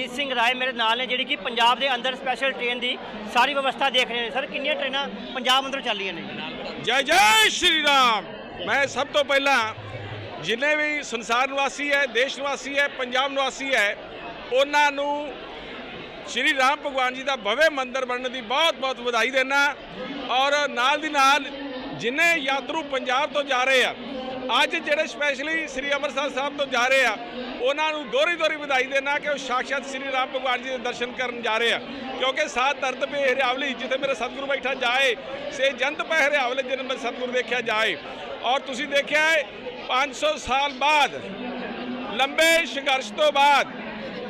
ਮਨਜੀਤ ਸਿੰਘ ਰਾਏ ਮੇਰੇ ਨਾਲ ਨੇ, ਜਿਹੜੀ ਕਿ ਪੰਜਾਬ ਦੇ ਅੰਦਰ ਸਪੈਸ਼ਲ ਟ੍ਰੇਨ ਦੀ ਸਾਰੀ ਵਿਵਸਥਾ ਦੇਖ ਰਹੇ ਨੇ। ਸਰ, ਕਿੰਨੀਆਂ ਟ੍ਰੇਨਾਂ ਪੰਜਾਬ ਅੰਦਰ ਚੱਲੀਆਂ ਨੇ? ਜੈ ਜੈ ਸ਼੍ਰੀ ਰਾਮ। ਮੈਂ ਸਭ ਤੋਂ ਪਹਿਲਾਂ ਜਿੰਨੇ ਵੀ ਸੰਸਾਰ ਨਿਵਾਸੀ ਹੈ, ਦੇਸ਼ ਨਿਵਾਸੀ ਹੈ, ਪੰਜਾਬ ਨਿਵਾਸੀ ਹੈ, ਉਹਨਾਂ ਨੂੰ ਸ਼੍ਰੀ ਰਾਮ ਭਗਵਾਨ ਜੀ ਦਾ ਭਵੇ ਮੰਦਿਰ ਬਣਨ ਦੀ ਬਹੁਤ ਬਹੁਤ ਵਧਾਈ ਦੇਣਾ ਔਰ ਨਾਲ ਦੀ ਨਾਲ ਜਿੰਨੇ ਯਾਤਰੂ ਪੰਜਾਬ ਤੋਂ ਜਾ ਰਹੇ ਆ ਅੱਜ ਜਿਹੜੇ ਸਪੈਸ਼ਲੀ ਸ੍ਰੀ ਅੰਮ੍ਰਿਤਸਰ ਸਾਹਿਬ ਤੋਂ ਜਾ ਰਹੇ ਆ, ਉਹਨਾਂ ਨੂੰ ਦੋਹਰੀ ਦੋਹਰੀ ਵਧਾਈ ਦੇਣਾ ਕਿ ਉਹ ਸਾਖਸ਼ਾਤ ਸ੍ਰੀ ਰਾਮ ਭਗਵਾਨ ਜੀ ਦੇ ਦਰਸ਼ਨ ਕਰਨ ਜਾ ਰਹੇ ਆ। ਕਿਉਂਕਿ ਸਾਧ ਧਰਤ ਪੇ ਹਰਿਆਵਲੀ, ਜਿੱਥੇ ਮੇਰੇ ਸਤਿਗੁਰੂ ਬੈਠਾ ਜਾਏ, ਸੇ ਜੰਤ ਪੈ ਹਰਿਆਵਲੇ ਜਿਨ ਮੈਂ ਸਤਿਗੁਰੂ ਦੇਖਿਆ ਜਾਏ। ਔਰ ਤੁਸੀਂ ਦੇਖਿਆ ਹੈ 500 ਸਾਲ ਬਾਅਦ, ਲੰਬੇ ਸੰਘਰਸ਼ ਤੋਂ ਬਾਅਦ,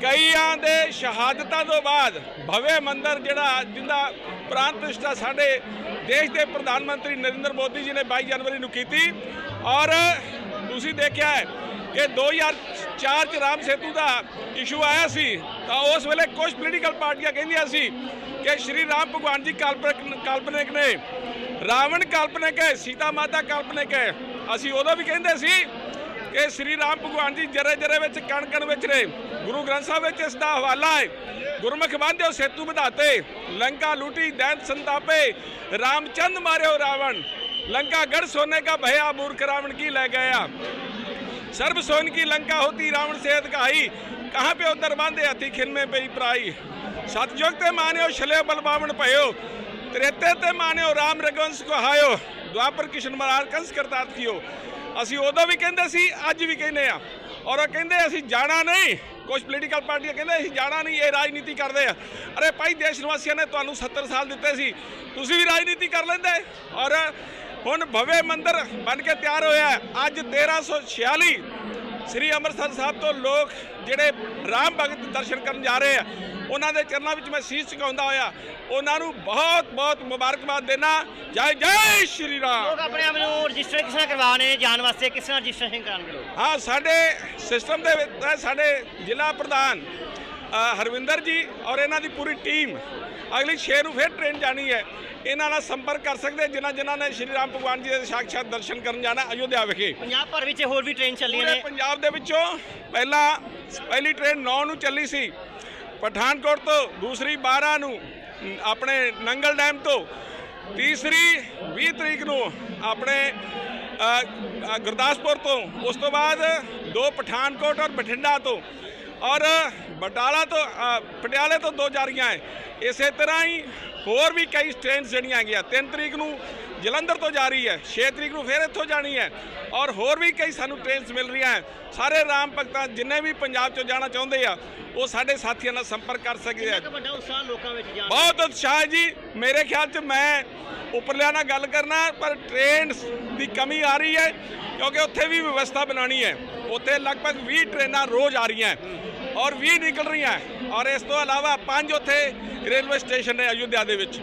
ਕਈਆਂ ਦੇ ਸ਼ਹਾਦਤਾਂ ਤੋਂ ਬਾਅਦ ਭਵੇ ਮੰਦਰ ਜਿਹੜਾ, ਜਿੰਦਾ ਪ੍ਰਾਂਤ ਪ੍ਰਤਿਸ਼ਠਾ ਸਾਡੇ ਦੇਸ਼ ਦੇ ਪ੍ਰਧਾਨ ਮੰਤਰੀ ਨਰਿੰਦਰ ਮੋਦੀ ਜੀ ਨੇ 22 ਜਨਵਰੀ ਨੂੰ ਕੀਤੀ ਔਰ ਤੁਸੀਂ ਦੇਖਿਆ ਹੈ ਕਿ 2004 ਚ ਰਾਮ ਸੇਤੂ ਦਾ ਇਸ਼ੂ ਆਇਆ ਸੀ, ਤਾਂ ਉਸ ਵੇਲੇ ਕੁਝ ਪੋਲੀਟੀਕਲ ਪਾਰਟੀਆਂ ਕਹਿੰਦੀਆਂ ਸੀ ਕਿ ਸ਼੍ਰੀ ਰਾਮ ਭਗਵਾਨ ਜੀ ਕਾਲਪਨਿਕ ਕਾਲਪਨਿਕ ਨੇ, ਰਾਵਣ ਕਾਲਪਨਿਕ ਹੈ, ਸੀਤਾ ਮਾਤਾ ਕਾਲਪਨਿਕ ਹੈ। ਅਸੀਂ ਉਦੋਂ ਵੀ ਕਹਿੰਦੇ ਸੀ ਕਿ ਸ੍ਰੀ ਰਾਮ ਭਗਵਾਨ ਜੀ ਜਰੇ ਜਰੇ ਵਿੱਚ ਕਣ ਕਣ ਵਿੱਚ ਨੇ, ਗੁਰੂ ਗ੍ਰੰਥ ਸਾਹਿਬ ਵਿੱਚ ਇਸ ਦਾ ਹਵਾਲਾ ਹੈ। ਗੁਰਮੁਖ ਬੰਧਿਓ ਸੇਤੂ ਵਧਾਤੇ, ਲੰਕਾ ਲੂਟੀ, ਦੈਂਤ ਸੰਤਾਪੇ, ਰਾਮਚੰਦ ਮਾਰਿਓ ਰਾਵਣ। लंका गढ़ सोने का भया मूर्ख रावण की ले गया सर्व सोन की लंका होती रावण से अधकाई कहाँ पे उधर बांधे हथी खिल में पई प्राई सतयुग ते मान्यो छले बलबावण भयो त्रेते ते मान्यो राम रघुवंश को हायो द्वापर कृष्ण ਮਹਾਰਾਜ ਕੰਸ ਕਰਤਾਰ ਕੀਓ ਅਸੀਂ ਉਦੋਂ ਵੀ ਕਹਿੰਦੇ ਸੀ ਅੱਜ ਵੀ ਕਹਿੰਦੇ ਆ ਔਰ ਉਹ ਕਹਿੰਦੇ ਅਸੀਂ ਜਾਣਾ ਨਹੀਂ ਕੁਝ ਪੋਲੀਟੀਕਲ ਪਾਰਟੀਆਂ ਕਹਿੰਦੇ ਅਸੀਂ ਜਾਣਾ ਨਹੀਂ ਇਹ ਰਾਜਨੀਤੀ ਕਰਦੇ ਆ ਅਰੇ ਭਾਈ ਦੇਸ਼ ਨਿਵਾਸੀਆਂ ਨੇ ਤੁਹਾਨੂੰ 70 ਸਾਲ ਦਿੱਤੇ ਸੀ ਤੁਸੀਂ ਵੀ ਰਾਜਨੀਤੀ ਕਰ ਲੈਂਦੇ ਔਰ ਹੁਣ ਭਵੇ ਮੰਦਿਰ ਬਣ ਕੇ ਤਿਆਰ ਹੋਇਆ ਹੈ। ਅੱਜ 1346 ਸ੍ਰੀ ਅੰਮ੍ਰਿਤਸਰ ਸਾਹਿਬ ਤੋਂ ਲੋਕ ਜਿਹੜੇ ਰਾਮ ਭਗਤ ਦਰਸ਼ਨ ਕਰਨ ਜਾ ਰਹੇ ਆ ਉਹਨਾਂ ਦੇ ਚਰਨਾਂ ਵਿੱਚ ਮੈਂ ਸੀਸ ਝੁਕਾਉਂਦਾ ਹੋਇਆ। ਉਹਨਾਂ ਨੂੰ ਬਹੁਤ ਬਹੁਤ ਮੁਬਾਰਕਬਾਦ ਦੇਣਾ ਜੈ ਜੈ ਸ਼੍ਰੀ ਰਾਮ। ਲੋਕ ਆਪਣੇ ਆਪ ਨੂੰ ਰਜਿਸਟਰ ਕਿਸ ਤਰ੍ਹਾਂ ਕਰਵਾਉਣੇ ਜਾਣ ਵਾਸਤੇ ਕਿਸ ਤਰ੍ਹਾਂ ਰਜਿਸਟ੍ਰੇਸ਼ਨ ਲੋਕ? ਹਾਂ ਸਾਡੇ ਸਿਸਟਮ ਦੇ ਵਿੱਚ ਸਾਡੇ ਜ਼ਿਲ੍ਹਾ ਪ੍ਰਧਾਨ ਹਰਵਿੰਦਰ ਜੀ ਔਰ ਇਹਨਾਂ ਦੀ ਪੂਰੀ ਟੀਮ। ਅਗਲੀ 6 ਨੂੰ ਫਿਰ ਟ੍ਰੇਨ ਜਾਣੀ ਹੈ। ਇਹਨਾਂ ਨਾਲ ਸੰਪਰਕ ਕਰ ਸਕਦੇ ਜਿਨ੍ਹਾਂ ਜਿਨ੍ਹਾਂ ਨੇ ਸ਼੍ਰੀ ਰਾਮ ਭਗਵਾਨ ਜੀ ਦੇ ਸਾਖਸ਼ਾਤ ਦਰਸ਼ਨ ਕਰਨ ਜਾਣਾ ਅਯੋਧਿਆ ਵਿਖੇ। ਪੰਜਾਬ ਭਰ ਵਿੱਚ ਹੋਰ ਵੀ ਟ੍ਰੇਨ ਚੱਲੀਆਂ ਨੇ। ਪੰਜਾਬ ਦੇ ਵਿੱਚੋਂ ਪਹਿਲਾਂ ਪਹਿਲੀ ਟ੍ਰੇਨ 9 ਨੂੰ ਚੱਲੀ ਸੀ। ਪਠਾਨਕੋਟ ਤੋਂ ਦੂਸਰੀ 12 ਨੂੰ ਆਪਣੇ ਨੰਗਲ ਡੈਮ ਤੋਂ ਤੀਸਰੀ 20 ਤਰੀਕ ਨੂੰ ਆਪਣੇ ਗੁਰਦਾਸਪੁਰ ਤੋਂ ਉਸ ਤੋਂ ਬਾਅਦ ਦੋ ਪਠਾਨਕੋਟ ਔਰ ਬਠਿੰਡਾ ਤੋਂ ਔਰ ਬਟਾਲਾ ਤੋਂ ਪਟਿਆਲੇ ਤੋਂ ਦੋ ਜਾ ਰਹੀਆਂ ਹੈ। ਇਸੇ ਤਰ੍ਹਾਂ ਹੀ ਹੋਰ ਵੀ ਕਈ ਟ੍ਰੇਨਸ ਜਿਹੜੀਆਂ ਹੈਗੀਆਂ 3 ਤਰੀਕ ਨੂੰ ਜਲੰਧਰ ਤੋਂ ਜਾ ਰਹੀ ਹੈ 6 ਤਰੀਕ ਨੂੰ ਫਿਰ ਇੱਥੋਂ ਜਾਣੀ ਹੈ ਔਰ ਹੋਰ ਵੀ ਕਈ ਸਾਨੂੰ ਟ੍ਰੇਨਸ ਮਿਲ ਰਹੀਆਂ ਹੈ। ਸਾਰੇ ਰਾਮ ਭਗਤਾਂ ਜਿੰਨੇ ਵੀ ਪੰਜਾਬ ਚੋਂ ਜਾਣਾ ਚਾਹੁੰਦੇ ਆ ਉਹ ਸਾਡੇ ਸਾਥੀਆਂ ਨਾਲ ਸੰਪਰਕ ਕਰ ਸਕਦੇ ਆ। ਕਿੰਨਾ ਕੁ ਵੱਡਾ ਉਤਸ਼ਾਹ ਲੋਕਾਂ ਵਿੱਚ ਜਾਣ ਦਾ? ਬਹੁਤ ਉਤਸ਼ਾਹ ਜੀ ਮੇਰੇ ਖਿਆਲ 'ਚ ਮੈਂ ਉੱਪਰਲਿਆਂ ਨਾਲ ਗੱਲ ਕਰਨਾ ਪਰ ਟ੍ਰੇਨ ਦੀ ਕਮੀ ਆ ਰਹੀ ਹੈ ਕਿਉਂਕਿ ਉੱਥੇ ਵੀ ਵਿਵਸਥਾ ਬਣਾਉਣੀ ਹੈ। ਉੱਥੇ ਲਗਭਗ 20 ਟ੍ਰੇਨਾਂ ਰੋਜ਼ ਆ ਰਹੀਆਂ ਔਰ 20 ਨਿਕਲ ਰਹੀਆਂ ਔਰ ਇਸ ਤੋਂ ਇਲਾਵਾ ਪੰਜ ਉੱਥੇ ਰੇਲਵੇ ਸਟੇਸ਼ਨ ਨੇ ਅਯੁੱਧਿਆ ਦੇ ਵਿੱਚ।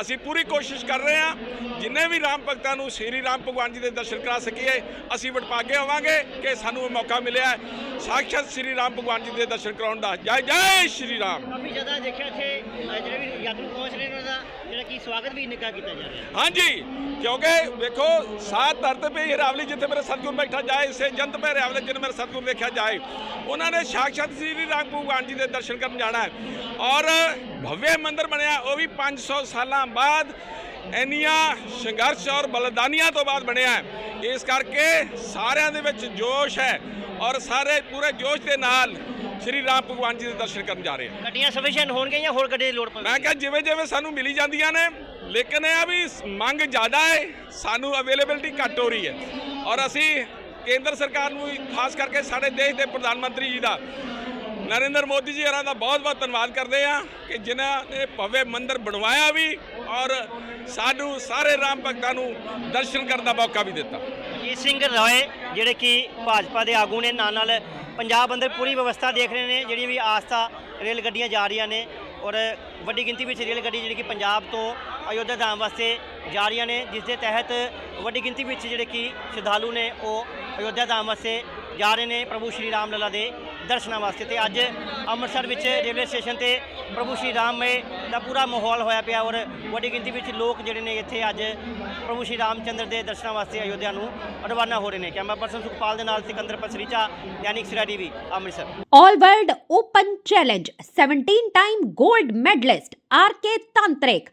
ਅਸੀਂ ਪੂਰੀ ਕੋਸ਼ਿਸ਼ ਕਰ ਰਹੇ ਹਾਂ ਜਿੰਨੇ ਵੀ ਰਾਮ ਭਗਤਾਂ ਨੂੰ ਸ੍ਰੀ ਰਾਮ ਭਗਵਾਨ ਜੀ ਦੇ ਦਰਸ਼ਨ ਕਰਾ ਸਕੀਏ ਅਸੀਂ ਵਡਭਾਗੇ ਹੋਵਾਂਗੇ ਕਿ ਸਾਨੂੰ ਇਹ ਮੌਕਾ ਮਿਲਿਆ ਹੈ। ਸਾਖਸ਼ਾਤ ਸ੍ਰੀ ਰਾਮ ਭਗਵਾਨ ਜੀ ਦੇ ਦਰਸ਼ਨ ਕਰਾਉਣ ਦਾ। ਜੈ ਜੈ ਸ਼੍ਰੀ ਰਾਮ। ਕਾਫੀ ਜ਼ਿਆਦਾ ਦੇਖਿਆ ਇੱਥੇ ਜਿਹੜੇ ਵੀ ਯਾਤਰੂ ਪਹੁੰਚ ਰਹੇ ਨੇ ਉਹਨਾਂ ਦਾ ਜਿਹੜਾ ਕਿ ਸਵਾਗਤ ਵੀ ਨਿੱਘਾ ਕੀਤਾ ਜਾ ਰਿਹਾ ਹੈ। ਹਾਂਜੀ ਕਿਉਂਕਿ ਵੇਖੋ ਸਾਤ ਧਰਤ ਪੇ ਹਰਾਵਲੀ ਜਿੱਥੇ ਮੇਰੇ ਸਤਿਗੁਰ ਬੈਠਾ ਜਾਏ ਸੇ ਜੰਤ ਪੇ ਹਰਾਵਲੇ ਜਿਨ ਮੇਰੇ ਸਤਿਗੁਰ ਦੇਖਿਆ ਜਾਏ ਉਹਨਾਂ ਨੇ ਸਾਖਸ਼ਾਤ ਸ੍ਰੀ ਰਾਮ ਭਗਵਾਨ ਜੀ ਦੇ ਦਰਸ਼ਨ ਕਰਨ ਜਾਣਾ ਹੈ। ਔਰ ਭਵਯ ਮੰਦਿਰ ਬਣਿਆ ਉਹ ਵੀ 500 ਸਾਲਾਂ ਬਾਅਦ ਇੰਨੀਆਂ ਸੰਘਰਸ਼ ਔਰ ਬਲਿਦਾਨੀਆਂ ਤੋਂ ਬਾਅਦ ਬਣਿਆ ਹੈ। ਇਸ ਕਰਕੇ ਸਾਰਿਆਂ ਦੇ ਵਿੱਚ ਜੋਸ਼ ਹੈ ਔਰ ਸਾਰੇ ਪੂਰੇ ਜੋਸ਼ ਦੇ ਨਾਲ ਸ੍ਰੀ ਰਾਮ ਭਗਵਾਨ ਜੀ ਦੇ ਦਰਸ਼ਨ ਕਰਨ ਜਾ ਰਹੇ ਹਨ। ਗੱਡੀਆਂ ਸਫੀਸ਼ੀਐਂਟ ਹੋਣਗੀਆਂ ਜਾਂ ਹੋਰ ਗੱਡੀ ਦੀ ਲੋੜ ਪਵੇਗੀ? ਮੈਂ ਕਿਹਾ ਜਿਵੇਂ ਜਿਵੇਂ ਸਾਨੂੰ ਮਿਲੀ ਜਾਂਦੀਆਂ ਨੇ ਲੇਕਿਨ ਇਹ ਆ ਵੀ ਮੰਗ ਜ਼ਿਆਦਾ ਹੈ ਸਾਨੂੰ ਅਵੇਲੇਬਿਲਟੀ ਘੱਟ ਹੋ ਰਹੀ ਹੈ। ਔਰ ਅਸੀਂ ਕੇਂਦਰ ਸਰਕਾਰ ਨੂੰ ਖਾਸ ਕਰਕੇ ਸਾਡੇ ਦੇਸ਼ ਦੇ ਪ੍ਰਧਾਨ ਮੰਤਰੀ ਜੀ ਦਾ ਨਰਿੰਦਰ ਮੋਦੀ ਜੀ ਹੋਰਾਂ ਦਾ ਬਹੁਤ ਬਹੁਤ ਧੰਨਵਾਦ ਕਰਦੇ ਆ ਕਿ ਜਿਨ੍ਹਾਂ ਨੇ ਭव्य ਮੰਦਿਰ ਬਣਵਾਇਆ ਵੀ ਔਰ ਸਾਨੂੰ ਸਾਰੇ ਰਾਮ ਭਗਤਾਂ ਨੂੰ ਦਰਸ਼ਨ ਕਰਨ ਦਾ ਮੌਕਾ ਵੀ ਦਿੱਤਾ। ਜੀਤ ਸਿੰਘ ਰਾਏ, ਜਿਹੜੇ ਕਿ ਭਾਜਪਾ ਦੇ ਆਗੂ ਨੇ, ਨਾਲ ਨਾਲ ਪੰਜਾਬ ਅੰਦਰ ਪੂਰੀ ਵਿਵਸਥਾ ਦੇਖ ਰਹੇ ਨੇ ਜਿਹੜੀ ਵੀ ਆਸਥਾ ਰੇਲ ਗੱਡੀਆਂ ਜਾ ਰਹੀਆਂ ਨੇ ਔਰ ਵੱਡੀ ਗਿਣਤੀ ਵਿੱਚ ਰੇਲ ਗੱਡੀ ਜਿਹੜੀ ਕਿ ਪੰਜਾਬ ਤੋਂ ਅਯੋਧਿਆ ਧਾਮ ਵਾਸਤੇ ਜਾ ਰਹੀਆਂ ਨੇ, ਜਿਸ ਦੇ ਤਹਿਤ ਵੱਡੀ ਗਿਣਤੀ ਵਿੱਚ ਜਿਹੜੇ ਕਿ ਸ਼ਰਧਾਲੂ ਨੇ ਉਹ ਅਯੋਧਿਆ ਧਾਮ ਵਾਸਤੇ ਜਾ ਰਹੇ ਨੇ, ਪ੍ਰਭੂ ਸ਼੍ਰੀ ਰਾਮ ਲੱਲਾ ਦੇ ਦਰਸ਼ਨਾਂ ਵਾਸਤੇ ਤੇ ਅੱਜ ਅੰਮ੍ਰਿਤਸਰ ਵਿੱਚ ਰੇਲਵੇ ਸਟੇਸ਼ਨ ਤੇ ਪ੍ਰਭੂ ਸ਼੍ਰੀ ਰਾਮ ਮੇ ਦਾ ਪੂਰਾ ਮਾਹੌਲ ਹੋਇਆ ਪਿਆ ਔਰ ਵੱਡੀ ਗਿਣਤੀ ਵਿੱਚ ਲੋਕ ਜਿਹੜੇ ਨੇ ਇੱਥੇ ਅੱਜ ਪ੍ਰਭੂ ਸ਼੍ਰੀ ਰਾਮ ਚੰਦਰ ਦੇ ਦਰਸ਼ਨਾਂ ਵਾਸਤੇ ਅਯੋਧਿਆ ਨੂੰ ਰਵਾਨਾ ਹੋ ਰਹੇ ਨੇ। ਕੈਮਰਾ ਪਰਸਨ ਸੁਖਪਾਲ ਦੇ ਨਾਲ ਸਿਕੰਦਰ ਪਸਰੀਚਾ ਯਾਨੀ Sira TV, Amritsar. All World Open Challenge 17 time gold medalist RK Tantrik